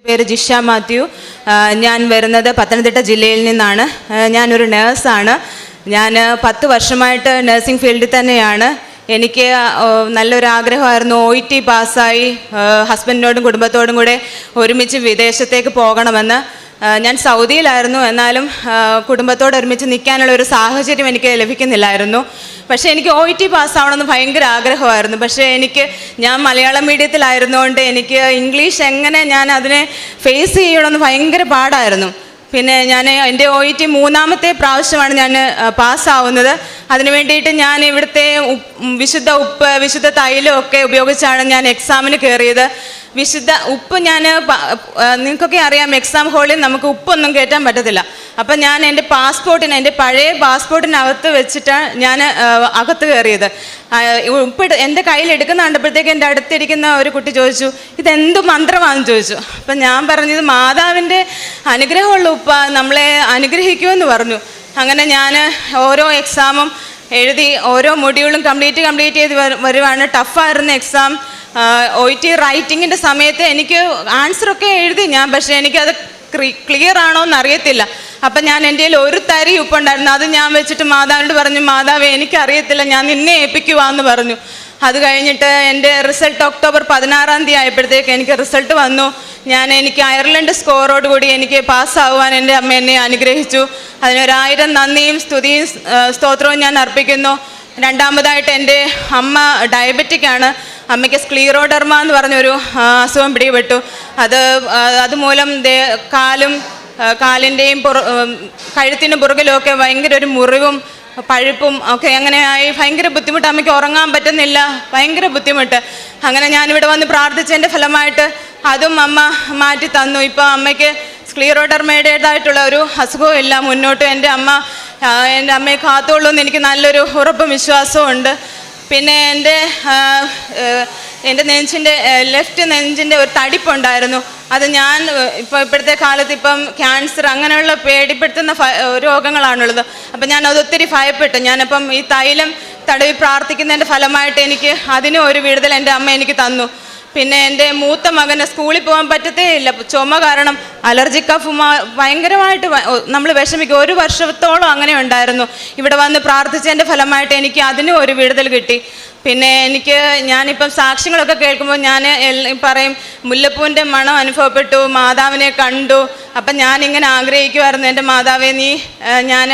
എന്റെ പേര് ജിഷ മാത്യു. ഞാൻ വരുന്നത് പത്തനംതിട്ട ജില്ലയിൽ നിന്നാണ്. ഞാനൊരു നേഴ്സാണ്. ഞാൻ പത്ത് വർഷമായിട്ട് നഴ്സിംഗ് ഫീൽഡിൽ തന്നെയാണ്. എനിക്ക് നല്ലൊരു ആഗ്രഹമായിരുന്നു ഒ ടി പാസ്സായി ഹസ്ബൻഡിനോടും കുടുംബത്തോടും കൂടെ ഒരുമിച്ച് വിദേശത്തേക്ക് പോകണമെന്ന്. ഞാൻ സൗദിയിലായിരുന്നു. എന്നാലും കുടുംബത്തോട് ഒരുമിച്ച് നിൽക്കാനുള്ള ഒരു സാഹചര്യം എനിക്ക് ലഭിക്കുന്നില്ലായിരുന്നു. പക്ഷേ എനിക്ക് ഒ ഇ ടി പാസ്സാവണമെന്ന് ഭയങ്കര ആഗ്രഹമായിരുന്നു. പക്ഷേ എനിക്ക് ഞാൻ മലയാളം മീഡിയത്തിലായിരുന്നുകൊണ്ട് എനിക്ക് ഇംഗ്ലീഷ് എങ്ങനെ ഞാൻ അതിനെ ഫേസ് ചെയ്യണമെന്ന് ഭയങ്കര പാടായിരുന്നു. പിന്നെ ഞാൻ എന്റെ ഒ ഇ ടി മൂന്നാമത്തെ പ്രാവശ്യമാണ് ഞാൻ പാസ്സാവുന്നത് അതിന് വേണ്ടിയിട്ട് ഞാൻ ഇവിടുത്തെ വിശുദ്ധ ഉപ്പ് വിശുദ്ധ തൈലം ഒക്കെ ഉപയോഗിച്ചാണ് ഞാൻ എക്സാമിന് കയറിയത്. വിശുദ്ധ ഉപ്പ് ഞാൻ നിങ്ങൾക്കൊക്കെ അറിയാം എക്സാം ഹോളിൽ നമുക്ക് ഉപ്പൊന്നും കയറ്റാൻ പറ്റത്തില്ല. അപ്പം ഞാൻ എന്റെ പാസ്പോർട്ടിന് എന്റെ പഴയ പാസ്പോർട്ടിനകത്ത് വെച്ചിട്ടാണ് ഞാൻ അകത്ത് കയറിയത്. ഉപ്പ് എന്റെ കയ്യിൽ എടുക്കുന്ന കണ്ടപ്പോഴത്തേക്ക് എന്റെ അടുത്തിരിക്കുന്ന ഒരു കുട്ടി ചോദിച്ചു ഇതെന്ത് മന്ത്രമാണെന്ന് ചോദിച്ചു. അപ്പം ഞാൻ പറഞ്ഞത് മാതാവിന്റെ അനുഗ്രഹമുള്ള ഉപ്പ നമ്മളെ അനുഗ്രഹിക്കുമെന്ന് പറഞ്ഞു. അങ്ങനെ ഞാൻ ഓരോ എക്സാമും എഴുതി ഓരോ മൊഡ്യൂളും കംപ്ലീറ്റ് കംപ്ലീറ്റ് ചെയ്ത് വരു- വരുവാണ്. ടഫായിരുന്ന എക്സാം ഒ ടി റൈറ്റിങ്ങിന്റെ സമയത്ത് എനിക്ക് ആൻസറൊക്കെ എഴുതി ഞാൻ പക്ഷേ എനിക്കത് ക്ലിയർ ആണോ എന്ന് അറിയത്തില്ല അപ്പം ഞാൻ എന്റെ കയ്യിൽ ഒരു തരി ഉപ്പുണ്ടായിരുന്നു അത് ഞാൻ വെച്ചിട്ട് മാതാവിനോട് പറഞ്ഞു മാതാവേ എനിക്കറിയത്തില്ല ഞാൻ നിന്നെ ഏൽപ്പിക്കുവാന്ന് പറഞ്ഞു. അത് കഴിഞ്ഞിട്ട് എന്റെ റിസൾട്ട് ഒക്ടോബർ പതിനാറാം തീയതി ആയപ്പോഴത്തേക്ക് എനിക്ക് റിസൾട്ട് വന്നു. ഞാൻ എനിക്ക് അയർലൻഡ് സ്കോറോട് കൂടി എനിക്ക് പാസ്സാവുവാൻ എന്റെ അമ്മ എന്നെ അനുഗ്രഹിച്ചു. അതിനൊരായിരം നന്ദിയും സ്തുതിയും സ്തോത്രവും ഞാൻ അർപ്പിക്കുന്നു. രണ്ടാമതായിട്ട് എന്റെ അമ്മ ഡയബറ്റിക് ആണ്. അമ്മയ്ക്ക് സ്ക്ലീറോഡർമ എന്ന് പറഞ്ഞൊരു അസുഖം പിടിപെട്ടു. അത് അതുമൂലം കാലും കാലിന്റെയും പുറ കഴുത്തിന് പുറകിലുമൊക്കെ ഭയങ്കര ഒരു മുറിവും പഴുപ്പും ഒക്കെ അങ്ങനെയായി ഭയങ്കര ബുദ്ധിമുട്ട്. അമ്മയ്ക്ക് ഉറങ്ങാൻ പറ്റുന്നില്ല. ഭയങ്കര ബുദ്ധിമുട്ട്. അങ്ങനെ ഞാനിവിടെ വന്ന് പ്രാർത്ഥിച്ചതിന്റെ ഫലമായിട്ട് അതും അമ്മ മാറ്റി തന്നു. ഇപ്പോൾ അമ്മയ്ക്ക് സ്ക്ലീറോഡർമയുടേതായിട്ടുള്ള ഒരു അസുഖവും ഇല്ല മുന്നോട്ട് എന്റെ അമ്മ എന്റെ അമ്മയെ കാത്തോളൂ എന്ന് എനിക്ക് നല്ലൊരു ഉറപ്പും വിശ്വാസവും ഉണ്ട് പിന്നെ എന്റെ എന്റെ നെഞ്ചിന്റെ ലെഫ്റ്റ് നെഞ്ചിന്റെ ഒരു തടിപ്പുണ്ടായിരുന്നു. അത് ഞാൻ ഇപ്പോൾ ഇപ്പോഴത്തെ കാലത്ത് ഇപ്പം ക്യാൻസർ അങ്ങനെയുള്ള പേടിപ്പെടുത്തുന്ന രോഗങ്ങളാണുള്ളത്. അപ്പം ഞാൻ അതൊത്തിരി ഭയപ്പെട്ടു. ഞാനപ്പം ഈ തൈലം തടവി പ്രാർത്ഥിക്കുന്നതിന്റെ ഫലമായിട്ട് എനിക്ക് അതിനും ഒരു വിടുതൽ എന്റെ അമ്മ എനിക്ക് തന്നു. പിന്നെ എന്റെ മൂത്ത മകന് സ്കൂളിൽ പോകാൻ പറ്റത്തേ ഇല്ല ചുമ കാരണം അലർജി കഫ് ഭയങ്കരമായിട്ട് നമ്മൾ വിഷമിക്കും. ഒരു വർഷത്തോളം അങ്ങനെ ഉണ്ടായിരുന്നു. ഇവിടെ വന്ന് പ്രാർത്ഥിച്ചതിന്റെ ഫലമായിട്ട് എനിക്ക് അതിനും ഒരു വിടുതൽ കിട്ടി. പിന്നെ എനിക്ക് ഞാനിപ്പം സാക്ഷ്യങ്ങളൊക്കെ കേൾക്കുമ്പോൾ ഞാൻ പറയും മുല്ലപ്പൂവിന്റെ മണം അനുഭവപ്പെട്ടു മാതാവിനെ കണ്ടു അപ്പം ഞാനിങ്ങനെ ആഗ്രഹിക്കുമായിരുന്നു എന്റെ മാതാവെ നീ ഞാൻ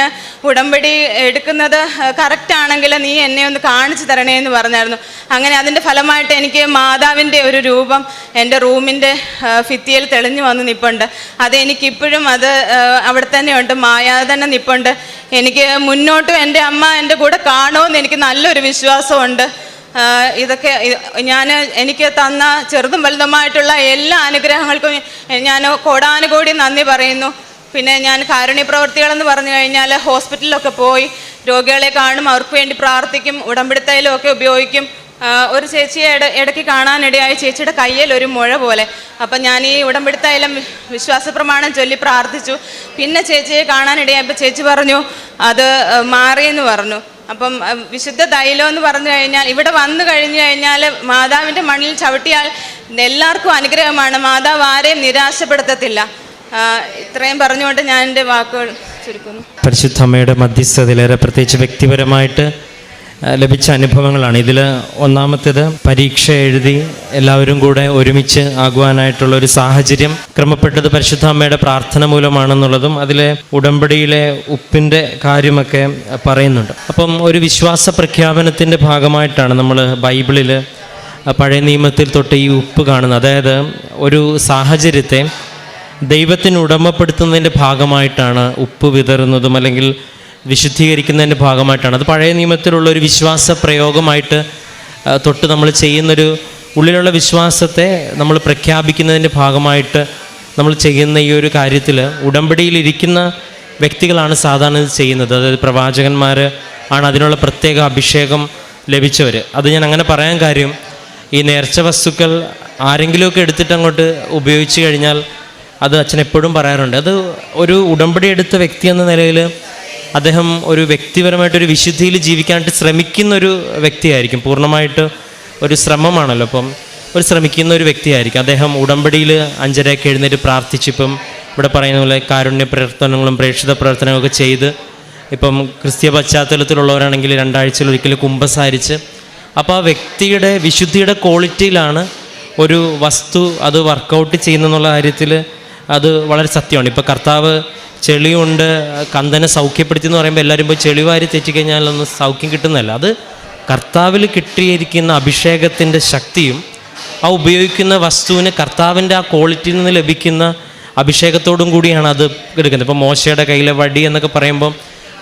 ഉടമ്പടി എടുക്കുന്നത് കറക്റ്റാണെങ്കിൽ നീ എന്നെ ഒന്ന് കാണിച്ചു തരണേ എന്ന് പറഞ്ഞായിരുന്നു. അങ്ങനെ അതിന്റെ ഫലമായിട്ട് എനിക്ക് മാതാവിന്റെ ഒരു രൂപം എന്റെ റൂമിന്റെ ഭിത്തിയിൽ തെളിഞ്ഞു വന്ന് നിൽപ്പുണ്ട് അത് എനിക്കിപ്പോഴും അത് അവിടെ തന്നെയുണ്ട്. മായാതെ തന്നെ നിൽപ്പുണ്ട് എനിക്ക് മുന്നോട്ടും എന്റെ അമ്മ എന്റെ കൂടെ കാണുമെന്ന് എനിക്ക് നല്ലൊരു വിശ്വാസമുണ്ട്. ഇതൊക്കെ ഞാൻ എനിക്ക് തന്ന ചെറുതും വലുതുമായിട്ടുള്ള എല്ലാ അനുഗ്രഹങ്ങൾക്കും ഞാൻ കോടാനുകോടി നന്ദി പറയുന്നു. പിന്നെ ഞാൻ കാരുണ്യ പ്രവർത്തികളെന്ന് പറഞ്ഞു കഴിഞ്ഞാൽ ഹോസ്പിറ്റലിലൊക്കെ പോയി രോഗികളെ കാണും അവർക്ക് വേണ്ടി പ്രാർത്ഥിക്കും ഉടമ്പിടുത്തയിലുമൊക്കെ ഉപയോഗിക്കും. ഒരു ചേച്ചിയെ ഇട ഇടയ്ക്ക് കാണാനിടയായ ചേച്ചിയുടെ കയ്യിൽ ഒരു മുഴ പോലെ. അപ്പം ഞാൻ ഈ ഉടമ്പടിത്തൈലം വിശ്വാസ പ്രമാണം ചൊല്ലി പ്രാർത്ഥിച്ചു. പിന്നെ ചേച്ചിയെ കാണാനിടയായപ്പോൾ ചേച്ചി പറഞ്ഞു അത് മാറിയെന്ന് പറഞ്ഞു. അപ്പം വിശുദ്ധ തൈലം എന്ന് പറഞ്ഞു കഴിഞ്ഞാൽ ഇവിടെ വന്നു കഴിഞ്ഞു കഴിഞ്ഞാൽ മാതാവിന്റെ മണ്ണിൽ ചവിട്ടിയാൽ എല്ലാവർക്കും അനുഗ്രഹമാണ്. മാതാവ് ആരെയും നിരാശപ്പെടുത്തത്തില്ല. ഇത്രയും പറഞ്ഞുകൊണ്ട് ഞാൻ എന്റെ വാക്കുകൾ ചുരുക്കുന്നു. പരിശുദ്ധമ്മയുടെ മധ്യസ്ഥതയിലേറെ പ്രത്യേകിച്ച് വ്യക്തിപരമായിട്ട് ലഭിച്ച അനുഭവങ്ങളാണ്. ഇതിൽ ഒന്നാമത്തേത് പരീക്ഷ എഴുതി എല്ലാവരും കൂടെ ഒരുമിച്ച് ആകുവാനായിട്ടുള്ള ഒരു സാഹചര്യം. ക്രമപ്പെട്ടത് പരിശുദ്ധ അമ്മയുടെ പ്രാർത്ഥന മൂലമാണെന്നുള്ളതും അതിലെ ഉടമ്പടിയിലെ ഉപ്പിന്റെ കാര്യമൊക്കെ പറയുന്നുണ്ട്. അപ്പം ഒരു വിശ്വാസ പ്രഖ്യാപനത്തിന്റെ ഭാഗമായിട്ടാണ് നമ്മൾ ബൈബിളിൽ പഴയ നിയമത്തിൽ തൊട്ട് ഈ ഉപ്പ് കാണുന്നത്. അതായത് ഒരു സാഹചര്യത്തെ ദൈവത്തിന് ഉടമപ്പെടുത്തുന്നതിന്റെ ഭാഗമായിട്ടാണ് ഉപ്പ് വിതറുന്നതും അല്ലെങ്കിൽ വിശുദ്ധീകരിക്കുന്നതിന്റെ ഭാഗമായിട്ടാണ്. അത് പഴയ നിയമത്തിലുള്ള ഒരു വിശ്വാസ പ്രയോഗമായിട്ട് തൊട്ട് നമ്മൾ ചെയ്യുന്നൊരു ഉള്ളിലുള്ള വിശ്വാസത്തെ നമ്മൾ പ്രഖ്യാപിക്കുന്നതിന്റെ ഭാഗമായിട്ട് നമ്മൾ ചെയ്യുന്ന ഈ ഒരു കാര്യത്തിൽ ഉടമ്പടിയിലിരിക്കുന്ന വ്യക്തികളാണ് സാധാരണ ഇത് ചെയ്യുന്നത്. അതായത് പ്രവാചകന്മാർ ആണ് അതിനുള്ള പ്രത്യേക അഭിഷേകം ലഭിച്ചവർ. അത് ഞാൻ അങ്ങനെ പറയാൻ കാര്യം ഈ നേർച്ച വസ്തുക്കൾ ആരെങ്കിലുമൊക്കെ എടുത്തിട്ട് അങ്ങോട്ട് ഉപയോഗിച്ച് കഴിഞ്ഞാൽ അത് അച്ഛൻ എപ്പോഴും പറയാറുണ്ട്. അത് ഒരു ഉടമ്പടി എടുത്ത വ്യക്തി എന്ന നിലയിൽ അദ്ദേഹം ഒരു വ്യക്തിപരമായിട്ട് ഒരു വിശുദ്ധിയിൽ ജീവിക്കാനായിട്ട് ശ്രമിക്കുന്ന ഒരു വ്യക്തിയായിരിക്കും. പൂർണമായിട്ട് ഒരു ശ്രമമാണല്ലോ അപ്പം. ഒരു ശ്രമിക്കുന്ന ഒരു വ്യക്തിയായിരിക്കും. അദ്ദേഹം ഉടമ്പടിയിൽ അഞ്ചരയൊക്കെ എഴുന്നേറ്റ് പ്രാർത്ഥിച്ചിപ്പം ഇവിടെ പറയുന്ന പോലെ കാരുണ്യ പ്രവർത്തനങ്ങളും പ്രേക്ഷിത പ്രവർത്തനങ്ങളൊക്കെ ചെയ്ത് ഇപ്പം ക്രിസ്തീയ പശ്ചാത്തലത്തിലുള്ളവരാണെങ്കിൽ രണ്ടാഴ്ചയിൽ ഒരിക്കൽ കുമ്പസാരിച്ച് അപ്പോൾ ആ വ്യക്തിയുടെ വിശുദ്ധിയുടെ ക്വാളിറ്റിയിലാണ് ഒരു വസ്തു അത് വർക്കൗട്ട് ചെയ്യുന്നെന്നുള്ള കാര്യത്തിൽ അത് വളരെ സത്യമാണ്. ഇപ്പോൾ കർത്താവ് ചെളിയുണ്ട് കന്തനെ സൗഖ്യപ്പെടുത്തി എന്ന് പറയുമ്പോൾ എല്ലാവരും പോയി ചെളിവാരി തെറ്റിക്കഴിഞ്ഞാലൊന്നും സൗഖ്യം കിട്ടുന്നതല്ല. അത് കർത്താവിൽ കിട്ടിയിരിക്കുന്ന അഭിഷേകത്തിന്റെ ശക്തിയും ആ ഉപയോഗിക്കുന്ന വസ്തുവിന് കർത്താവിന്റെ ആ ക്വാളിറ്റിയിൽ നിന്ന് ലഭിക്കുന്ന അഭിഷേകത്തോടും കൂടിയാണ് അത് എടുക്കുന്നത്. ഇപ്പോൾ മോശയുടെ കയ്യിലെ വടി എന്നൊക്കെ പറയുമ്പം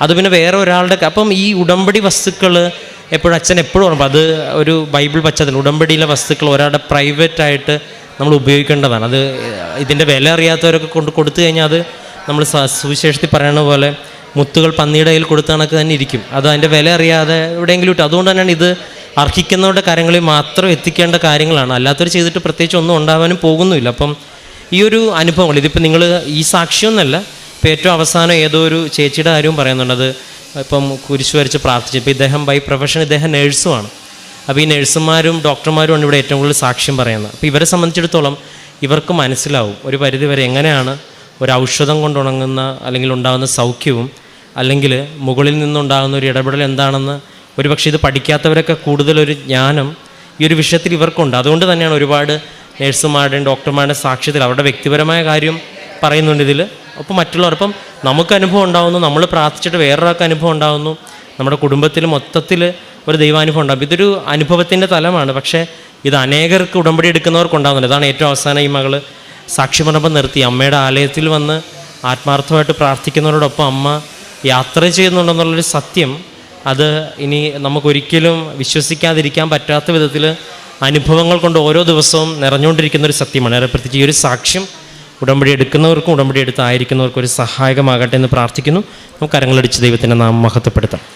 അത് പിന്നെ വേറെ ഒരാളുടെ അപ്പം ഈ ഉടമ്പടി വസ്തുക്കൾ എപ്പോഴും അച്ഛൻ എപ്പോഴും ഓർമ്മ അത് ഒരു ബൈബിൾ പശ്ചാത്തലം. ഉടമ്പടിയിലെ വസ്തുക്കൾ ഒരാളുടെ പ്രൈവറ്റ് ആയിട്ട് നമ്മൾ ഉപയോഗിക്കേണ്ടതാണ്. അത് ഇതിന്റെ വില അറിയാത്തവരൊക്കെ കൊണ്ട് കൊടുത്തു കഴിഞ്ഞാൽ അത് നമ്മൾ സുവിശേഷത്തിൽ പറയണ പോലെ മുത്തുകൾ പന്നിയുടെ കയ്യിൽ കൊടുത്ത കണക്ക് തന്നെ ഇരിക്കും. അത് അതിന്റെ വില അറിയാതെ എവിടെയെങ്കിലും ഇട്ട് അതുകൊണ്ട് തന്നെയാണ് ഇത് അർഹിക്കുന്നവരുടെ കാര്യങ്ങളിൽ മാത്രം എത്തിക്കേണ്ട കാര്യങ്ങളാണ്. അല്ലാത്തവർ ചെയ്തിട്ട് പ്രത്യേകിച്ച് ഒന്നും ഉണ്ടാവാനും പോകുന്നുമില്ല. അപ്പം ഈ ഒരു അനുഭവങ്ങൾ ഇതിപ്പോൾ നിങ്ങൾ ഈ സാക്ഷ്യമൊന്നുമല്ല ഇപ്പോൾ ഏറ്റവും അവസാനം ഏതോ ഒരു ചേച്ചിയുടെ കാര്യവും പറയുന്നുണ്ട്. അത് ഇപ്പം കുരിശ് വരച്ച് പ്രാർത്ഥിച്ചു ഇപ്പോൾ ഇദ്ദേഹം ബൈ പ്രൊഫഷൻ ഇദ്ദേഹം നേഴ്സുമാണ് അപ്പോൾ ഈ നഴ്സുമാരും ഡോക്ടർമാരുമാണ് ഇവിടെ ഏറ്റവും കൂടുതൽ സാക്ഷ്യം പറയുന്നത്. അപ്പോൾ ഇവരെ സംബന്ധിച്ചിടത്തോളം ഇവർക്ക് മനസ്സിലാവും ഒരു പരിധി വരെ എങ്ങനെയാണ് ഒരു ഔഷധം കൊണ്ടുണങ്ങുന്ന അല്ലെങ്കിൽ ഉണ്ടാകുന്ന സൗഖ്യവും അല്ലെങ്കിൽ മുകളിൽ നിന്നുണ്ടാകുന്ന ഒരു ഇടപെടൽ എന്താണെന്ന് ഒരുപക്ഷെ ഇത് പഠിക്കാത്തവരൊക്കെ കൂടുതലൊരു ജ്ഞാനം ഈ ഒരു വിഷയത്തിൽ ഇവർക്കുണ്ട്. അതുകൊണ്ട് തന്നെയാണ് ഒരുപാട് നേഴ്സുമാരുടെയും ഡോക്ടർമാരുടെയും സാക്ഷ്യത്തിൽ അവരുടെ വ്യക്തിപരമായ കാര്യം പറയുന്നുണ്ട് ഇതിൽ അപ്പോൾ മറ്റുള്ളവർ. അപ്പം നമുക്ക് അനുഭവം ഉണ്ടാകുന്നു നമ്മൾ പ്രാർത്ഥിച്ചിട്ട് വേറൊരാൾക്ക് അനുഭവം ഉണ്ടാകുന്നു നമ്മുടെ കുടുംബത്തിൽ മൊത്തത്തിൽ ഒരു ദൈവാനുഭവം ഉണ്ടാകും. ഇതൊരു അനുഭവത്തിന്റെ തലമാണ്. പക്ഷേ ഇത് അനേകർക്ക് ഉടമ്പടി എടുക്കുന്നവർക്ക് ഉണ്ടാകുന്നില്ല അതാണ് ഏറ്റവും അവസാനം ഈ മകൾ സാക്ഷിമണ്ഡപം നിർത്തി. അമ്മയുടെ ആലയത്തിൽ വന്ന് ആത്മാർത്ഥമായിട്ട് പ്രാർത്ഥിക്കുന്നവരോടൊപ്പം അമ്മ യാത്ര ചെയ്യുന്നുണ്ടെന്നുള്ളൊരു സത്യം അത് ഇനി നമുക്കൊരിക്കലും വിശ്വസിക്കാതിരിക്കാൻ പറ്റാത്ത വിധത്തിൽ അനുഭവങ്ങൾ കൊണ്ട് ഓരോ ദിവസവും നിറഞ്ഞുകൊണ്ടിരിക്കുന്ന ഒരു സത്യമാണ്. ഏറെ പ്രത്യേകിച്ച് ഈ ഒരു സാക്ഷ്യം ഉടമ്പടി എടുക്കുന്നവർക്കും ഉടമ്പടി എടുത്തായിരിക്കുന്നവർക്കും ഒരു സഹായകമാകട്ടെ എന്ന് പ്രാർത്ഥിക്കുന്നു. നമുക്ക് കരങ്ങളടിച്ച് ദൈവത്തിന്റെ നാം മഹത്വപ്പെടുത്താം.